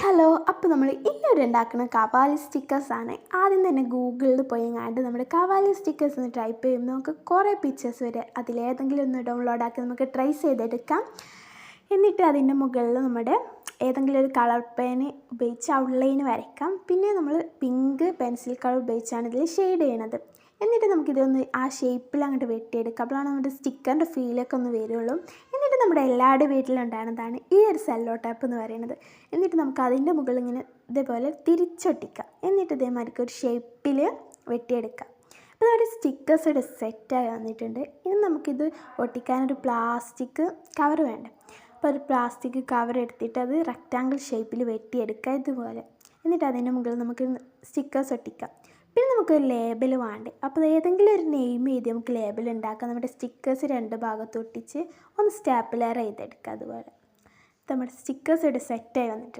Hello അപ്പോൾ നമ്മൾ ഇന്നൊരു ഉണ്ടാക്കുന്ന കവാലി സ്റ്റിക്കേഴ്സ് ആണ്. ആദ്യം തന്നെ ഗൂഗിളിൽ പോയി കണ്ട് നമ്മുടെ കവാലി സ്റ്റിക്കേഴ്സ് എന്ന് ടൈപ്പ് ചെയ്യുമ്പോൾ നമുക്ക് കുറേ പിക്ചേഴ്സ് വരെ അതിലേതെങ്കിലും ഒന്ന് ഡൗൺലോഡ് ആക്കി നമുക്ക് ട്രൈ ചെയ്തെടുക്കാം. എന്നിട്ട് അതിന്റെ മുകളിൽ നമ്മുടെ ഏതെങ്കിലും ഒരു കളർ പേന ഉപയോഗിച്ച് ഔട്ട്ലൈൻ വരയ്ക്കാം. പിന്നെ നമ്മൾ പിങ്ക് പെൻസിൽ കളർ ഉപയോഗിച്ചാണ് ഇതിൽ ഷെയ്ഡ് ചെയ്യണത്. എന്നിട്ട് നമുക്കിതൊന്ന് ആ ഷേപ്പിൽ അങ്ങോട്ട് വെട്ടിയെടുക്കാം. അപ്പോഴാണ് നമ്മുടെ സ്റ്റിക്കറിന്റെ ഫീലൊക്കെ ഒന്ന് വരുള്ളൂ. നമ്മുടെ എല്ലാവരുടെ വീട്ടിലുണ്ടാകുന്നതാണ് ഈ ഒരു സെല്ലോ ടാപ്പ് എന്ന് പറയുന്നത്. എന്നിട്ട് നമുക്ക് അതിന്റെ മുകളിൽ ഇങ്ങനെ ഇതേപോലെ തിരിച്ചൊട്ടിക്കാം. എന്നിട്ട് ഇതേമാതിരിക്ക് ഒരു ഷേപ്പിൽ വെട്ടിയെടുക്കാം. അപ്പോൾ ഒരു സ്റ്റിക്കേഴ്സ് ഒരു സെറ്റായി വന്നിട്ടുണ്ട്. ഇനി നമുക്കിത് ഒട്ടിക്കാനൊരു പ്ലാസ്റ്റിക് കവർ വേണ്ട. അപ്പോൾ ഒരു പ്ലാസ്റ്റിക് കവർ എടുത്തിട്ട് അത് റെക്റ്റാങ്കിൾ ഷേപ്പിൽ വെട്ടിയെടുക്കുക ഇതുപോലെ. എന്നിട്ട് അതിന്റെ മുകളിൽ നമുക്ക് സ്റ്റിക്കേഴ്സ് ഒട്ടിക്കാം. പിന്നെ നമുക്കൊരു ലേബൽ വേണ്ടേ? അപ്പോൾ ഏതെങ്കിലും ഒരു നെയിം എഴുതി നമുക്ക് ലേബൽ ഉണ്ടാക്കാം. നമ്മുടെ സ്റ്റിക്കേഴ്സ് രണ്ട് ഭാഗത്ത് ഒട്ടിച്ച് ഒന്ന് സ്റ്റാപ്പിലർ ചെയ്തെടുക്കുക അതുപോലെ. നമ്മുടെ സ്റ്റിക്കേഴ്സ് ഇവിടെ സെറ്റായി വന്നിട്ടുണ്ട്.